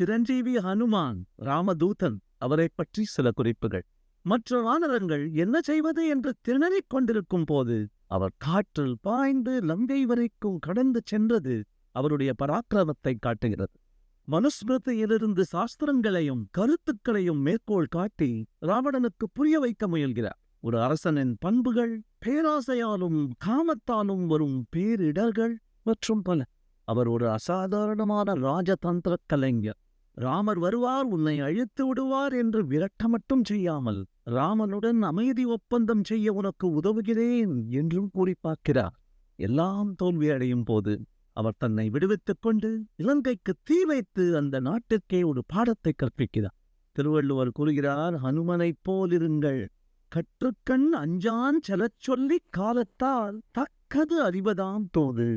சிரஞ்சீவி ஹனுமான் ராமதூதன் அவரை பற்றி சில குறிப்புகள். மற்ற வானரங்கள் என்ன செய்வது என்று திணறிக் கொண்டிருக்கும் போது அவர் காற்றில் பாய்ந்து லங்கை வரைக்கும் கடந்து சென்றது அவருடைய பராக்கிரமத்தை காட்டுகிறது. மனுஸ்மிருதியிலிருந்து சாஸ்திரங்களையும் கருத்துக்களையும் மேற்கோள் காட்டி ராவணனுக்கு புரிய வைக்க முயல்கிறார். ஒரு அரசனின் பண்புகள் பேராசையாலும் காமத்தாலும் வரும் பேரிடர்கள் மற்றும் பல. அவர் ஒரு அசாதாரணமான ராஜதந்திர கலைஞர். ராமர் வருவார் உன்னை அழித்து விடுவார் என்று விரட்ட மட்டும் செய்யாமல் ராமனுடன் அமைதி ஒப்பந்தம் செய்ய உனக்கு உதவுகிறேன் என்றும் கூறி பார்க்கிறார். எல்லாம் தோல்வியடையும் போது அவர் தன்னை விடுவித்துக் கொண்டு இலங்கைக்கு தீ வைத்து அந்த நாட்டிற்கே ஒரு பாடத்தை கற்பிக்கிறார். திருவள்ளுவர் கூறுகிறார் ஹனுமனைப் போலிருங்கள். கற்றுக்கண் அஞ்சான் செலச் சொல்லிக் காலத்தால் தக்கது அறிவதாம் தோது.